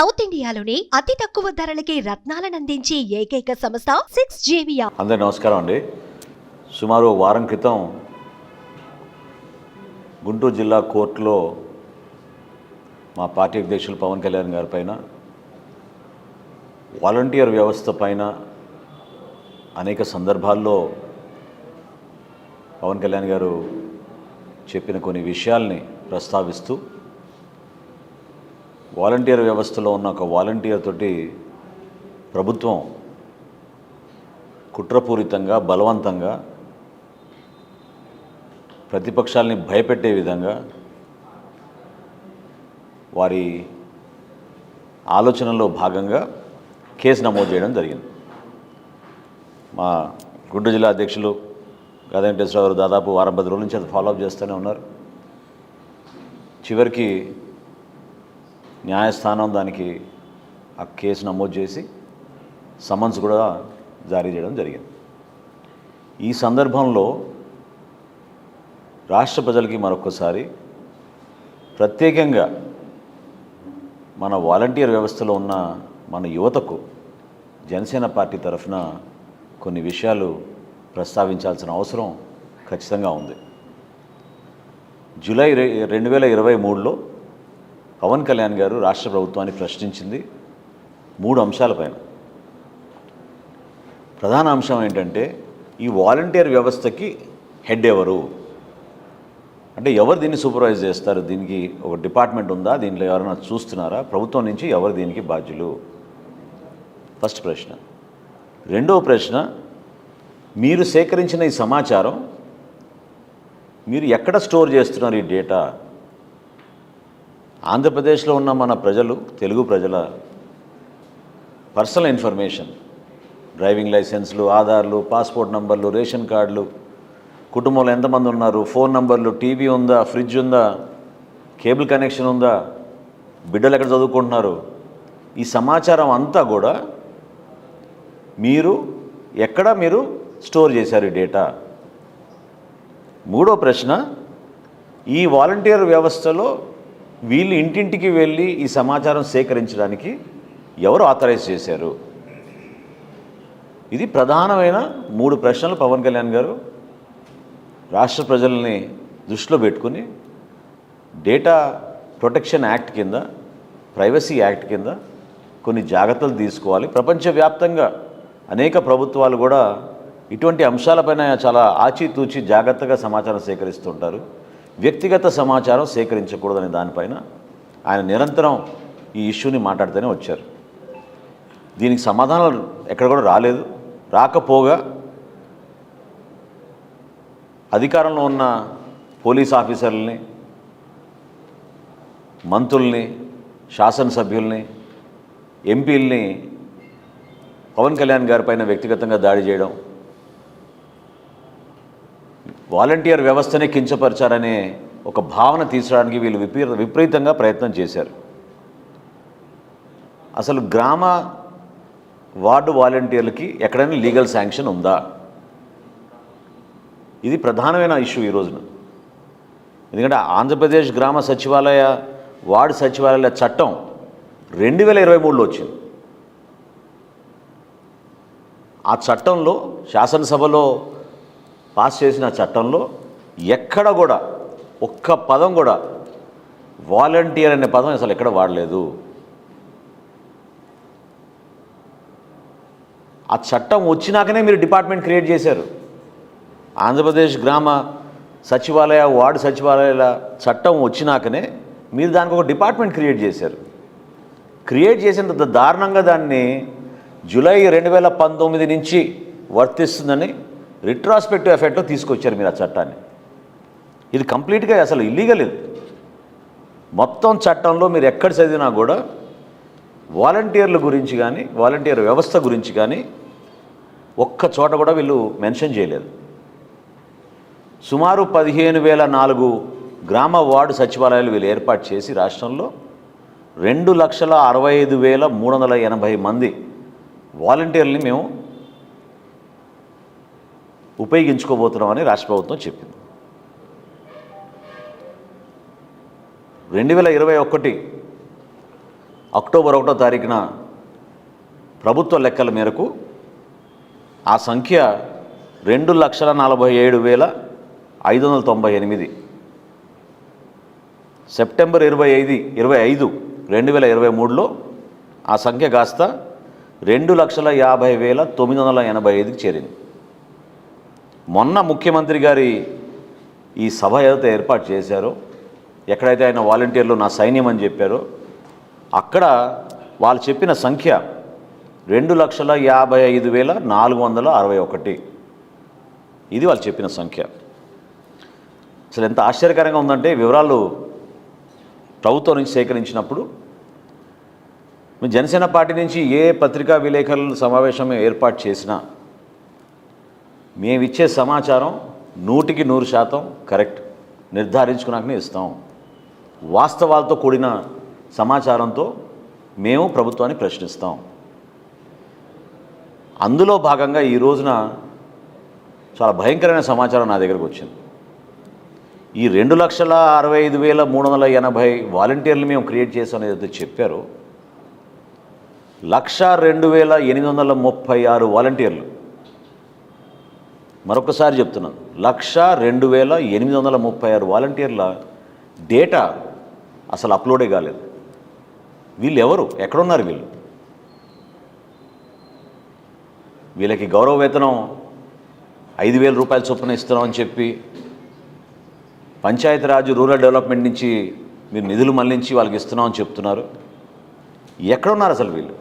South ఇండియాలోనే అతి తక్కువ ధరలకి రత్నాలనందించే ఏకైక సంస్థ సిక్స్ జేవియా అందరి నమస్కారం అండి. సుమారు ఓ వారం క్రితం గుంటూరు జిల్లా కోర్టులో మా పార్టీ అధ్యక్షులు పవన్ కళ్యాణ్ గారి పైన వాలంటీర్ వ్యవస్థ పైన అనేక సందర్భాల్లో పవన్ కళ్యాణ్ గారు చెప్పిన కొన్ని విషయాల్ని ప్రస్తావిస్తూ వాలంటీర్ వ్యవస్థలో ఉన్న ఒక వాలంటీర్ తోటి ప్రభుత్వం కుట్రపూరితంగా బలవంతంగా ప్రతిపక్షాల్ని భయపెట్టే విధంగా వారి ఆలోచనలో భాగంగా కేసు నమోదు చేయడం జరిగింది. మా గుంటూరు జిల్లా అధ్యక్షులు గదా దాదాపు వారం పది రోజుల నుంచి అది ఫాలోఅప్ చేస్తూనే ఉన్నారు. చివరికి న్యాయస్థానం దానికి ఆ కేసు నమోదు చేసి సమన్స్ కూడా జారీ చేయడం జరిగింది. ఈ సందర్భంలో రాష్ట్ర ప్రజలకి మరొకసారి ప్రత్యేకంగా మన వాలంటీర్ వ్యవస్థలో ఉన్న మన యువతకు జనసేన పార్టీ తరఫున కొన్ని విషయాలు ప్రస్తావించాల్సిన అవసరం ఖచ్చితంగా ఉంది. జూలై రెండు వేల ఇరవై మూడులో పవన్ కళ్యాణ్ గారు రాష్ట్ర ప్రభుత్వాన్ని ప్రశ్నించింది మూడు అంశాలపైన ప్రధాన అంశం ఏంటంటే ఈ వాలంటీర్ వ్యవస్థకి హెడ్ ఎవరు? అంటే ఎవరు దీన్ని సూపర్వైజ్ చేస్తారు? దీనికి ఒక డిపార్ట్మెంట్ ఉందా? దీంట్లో ఎవరైనా చూస్తున్నారా? ప్రభుత్వం నుంచి ఎవరు దీనికి బాధ్యులు? ఫస్ట్ ప్రశ్న. రెండవ ప్రశ్న మీరు సేకరించిన ఈ సమాచారం మీరు ఎక్కడ స్టోర్ చేస్తున్నారు ఈ డేటా? ఆంధ్రప్రదేశ్లో ఉన్న మన ప్రజలు తెలుగు ప్రజల పర్సనల్ ఇన్ఫర్మేషన్ డ్రైవింగ్ లైసెన్స్లు ఆధార్లు పాస్పోర్ట్ నంబర్లు రేషన్ కార్డులు కుటుంబంలో ఎంతమంది ఉన్నారు ఫోన్ నంబర్లు టీవీ ఉందా ఫ్రిడ్జ్ ఉందా కేబుల్ కనెక్షన్ ఉందా బిడ్డలు ఎక్కడ చదువుకుంటున్నారు ఈ సమాచారం అంతా కూడా మీరు ఎక్కడ మీరు స్టోర్ చేశారు ఈ డేటా? మూడో ప్రశ్న ఈ వాలంటీర్ వ్యవస్థలో వీళ్ళు ఇంటింటికి వెళ్ళి ఈ సమాచారం సేకరించడానికి ఎవరు ఆథరైజ్ చేశారు? ఇది ప్రధానమైన మూడు ప్రశ్నలు పవన్ కళ్యాణ్ గారు. రాష్ట్ర ప్రజల్ని దృష్టిలో పెట్టుకుని డేటా ప్రొటెక్షన్ యాక్ట్ కింద ప్రైవసీ యాక్ట్ కింద కొన్ని జాగ్రత్తలు తీసుకోవాలి. ప్రపంచవ్యాప్తంగా అనేక ప్రభుత్వాలు కూడా ఇటువంటి అంశాలపైన చాలా ఆచితూచి జాగ్రత్తగా సమాచారం సేకరిస్తుంటారు. వ్యక్తిగత సమాచారం సేకరించకూడదనే దానిపైన ఆయన నిరంతరం ఈ ఇష్యూని మాట్లాడుతూనే వచ్చారు. దీనికి సమాధానాలు ఎక్కడ కూడా రాలేదు. రాకపోగా అధికారంలో ఉన్న పోలీస్ ఆఫీసర్లని మంత్రుల్ని శాసనసభ్యుల్ని ఎంపీల్ని పవన్ కళ్యాణ్ గారి పైన వ్యక్తిగతంగా దాడి చేయడం వాలంటీర్ వ్యవస్థనే కించపరిచారనే ఒక భావన తీసుకురావడానికి వీళ్ళు విపరీత విపరీతంగా ప్రయత్నం చేశారు. అసలు గ్రామ వార్డు వాలంటీర్లకి ఎక్కడైనా లీగల్ శాంక్షన్ ఉందా? ఇది ప్రధానమైన ఇష్యూ ఈ రోజున. ఎందుకంటే ఆంధ్రప్రదేశ్ గ్రామ సచివాలయ వార్డు సచివాలయాల చట్టం రెండు వేల ఇరవై మూడులో వచ్చింది. ఆ చట్టంలో శాసనసభలో పాస్ చేసిన చట్టంలో ఎక్కడ కూడా ఒక్క పదం కూడా వాలంటీర్ అనే పదం అసలు ఎక్కడ వాడలేదు. ఆ చట్టం వచ్చినాకనే మీరు డిపార్ట్మెంట్ క్రియేట్ చేశారు. ఆంధ్రప్రదేశ్ గ్రామ సచివాలయ వార్డు సచివాలయాల చట్టం వచ్చినాకనే మీరు దానికి ఒక డిపార్ట్మెంట్ క్రియేట్ చేశారు. క్రియేట్ చేసిన దారుణంగా దాన్ని జూలై రెండు వేల పంతొమ్మిది నుంచి వర్తిస్తుందని రిట్రాస్పెక్టివ్ ఎఫెక్ట్లో తీసుకొచ్చారు మీరు ఆ చట్టాన్ని. ఇది కంప్లీట్గా అసలు ఇల్లీగల్ ఇది. మొత్తం చట్టంలో మీరు ఎక్కడ చదివినా కూడా వాలంటీర్ల గురించి కానీ వాలంటీర్ వ్యవస్థ గురించి కానీ ఒక్క చోట కూడా వీళ్ళు మెన్షన్ చేయలేదు. సుమారు పదిహేను వేల నాలుగు గ్రామ వార్డు సచివాలయాలు వీళ్ళు ఏర్పాటు చేసి రాష్ట్రంలో రెండు లక్షల అరవై ఐదు వేల మూడు వందల ఎనభై మంది వాలంటీర్లని మేము ఉపయోగించుకోబోతున్నామని రాష్ట్ర ప్రభుత్వం చెప్పింది. రెండు వేల ఇరవై ఒకటి అక్టోబర్ ఒకటో తారీఖున ప్రభుత్వ లెక్కల మేరకు ఆ సంఖ్య రెండు లక్షల నలభై ఏడు వేల ఐదు వందల తొంభై ఎనిమిది. సెప్టెంబర్ ఇరవై ఐదు ఇరవై ఐదు రెండు వేల ఇరవై మూడులో ఆ సంఖ్య కాస్త రెండు లక్షల యాభై వేల తొమ్మిది వందల ఎనభై ఐదుకి చేరింది. మొన్న ముఖ్యమంత్రి గారి ఈ సభ ఏదైతే ఏర్పాటు చేశారో ఎక్కడైతే ఆయన వాలంటీర్లు నా సైన్యం అని చెప్పారో అక్కడ వాళ్ళు చెప్పిన సంఖ్య రెండు లక్షల యాభై ఐదు వేల నాలుగు వందల అరవై ఒకటి. ఇది వాళ్ళు చెప్పిన సంఖ్య. అసలు ఎంత ఆశ్చర్యకరంగా ఉందంటే వివరాలు ప్రభుత్వం నుంచి సేకరించినప్పుడు జనసేన పార్టీ నుంచి ఏ పత్రికా విలేకరుల సమావేశం ఏర్పాటు చేసినా మేమిచ్చే సమాచారం నూటికి నూరు శాతం కరెక్ట్. నిర్ధారించుకున్నాకనే ఇస్తాం. వాస్తవాలతో కూడిన సమాచారంతో మేము ప్రభుత్వాన్ని ప్రశ్నిస్తాం. అందులో భాగంగా ఈ రోజున చాలా భయంకరమైన సమాచారం నా దగ్గరకు వచ్చింది. ఈ రెండు లక్షల అరవై ఐదు వేల మూడు వందల ఎనభై వాలంటీర్లు మేము క్రియేట్ చేసాం ఏదైతే చెప్పారో. లక్ష రెండు వేల ఎనిమిది వందల ముప్పై ఆరు వాలంటీర్లు మరొకసారి చెప్తున్నాను. లక్ష రెండు వేల ఎనిమిది వందల ముప్పై ఆరు వాలంటీర్ల డేటా అసలు అప్లోడే కాలేదు. వీళ్ళు ఎవరు ఎక్కడున్నారు వీళ్ళు? వీళ్ళకి గౌరవ వేతనం ఐదు వేల రూపాయల చొప్పున ఇస్తున్నామని చెప్పి పంచాయతీరాజ్ రూరల్ డెవలప్మెంట్ నుంచి మీరు నిధులు మళ్ళించి వాళ్ళకి ఇస్తున్నామని చెప్తున్నారు. ఎక్కడున్నారు అసలు వీళ్ళు?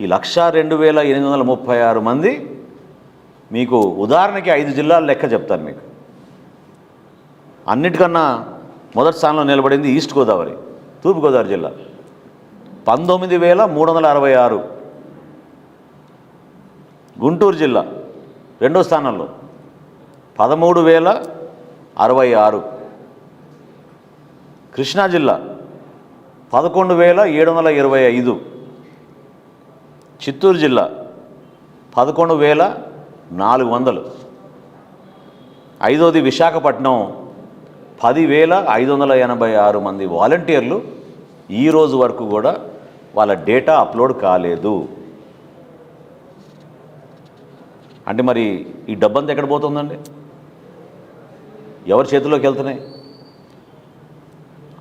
ఈ లక్ష రెండు వేల ఎనిమిది వందల ముప్పై ఆరు మంది మీకు ఉదాహరణకి ఐదు జిల్లాల లెక్క చెప్తాను మీకు. అన్నిటికన్నా మొదటి స్థానంలో నిలబడింది ఈస్ట్ గోదావరి తూర్పుగోదావరి జిల్లా. పంతొమ్మిది వేల మూడు వందల అరవై ఆరు గుంటూరు జిల్లా రెండో స్థానంలో. పదమూడు వేల అరవై ఆరు కృష్ణా జిల్లా. పదకొండు వేల ఏడు వందల ఇరవై ఐదు చిత్తూరు జిల్లా. పదకొండు వేల నాలుగు వందలు. ఐదోది విశాఖపట్నం పదివేల ఐదు వందల ఎనభై ఆరు మంది వాలంటీర్లు ఈ రోజు వరకు కూడా వాళ్ళ డేటా అప్లోడ్ కాలేదు. అంటే మరి ఈ డబ్బంతా ఎక్కడ పోతుందండి? ఎవరి చేతిలోకి వెళ్తున్నాయి?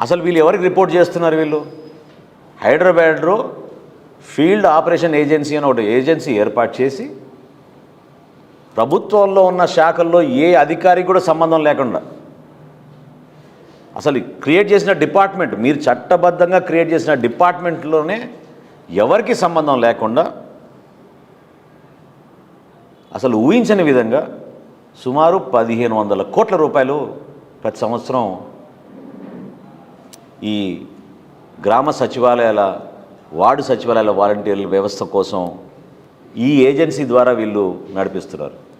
అసలు వీళ్ళు ఎవరికి రిపోర్ట్ చేస్తున్నారు వీళ్ళు? హైదరాబాద్లో ఫీల్డ్ ఆపరేషన్ ఏజెన్సీ అని ఒక ఏజెన్సీ ఏర్పాటు చేసి ప్రభుత్వంలో ఉన్న శాఖల్లో ఏ అధికారికి కూడా సంబంధం లేకుండా. అసలు క్రియేట్ చేసిన డిపార్ట్మెంట్ మీరు చట్టబద్ధంగా క్రియేట్ చేసిన డిపార్ట్మెంట్లోనే ఎవరికి సంబంధం లేకుండా అసలు ఊహించని విధంగా సుమారు పదిహేను వందల కోట్ల రూపాయలు ప్రతి సంవత్సరం ఈ గ్రామ సచివాలయాల వార్డు సచివాలయాల వాలంటీర్ల వ్యవస్థ కోసం ఈ ఏజెన్సీ ద్వారా వీళ్ళు నడిపిస్తున్నారు.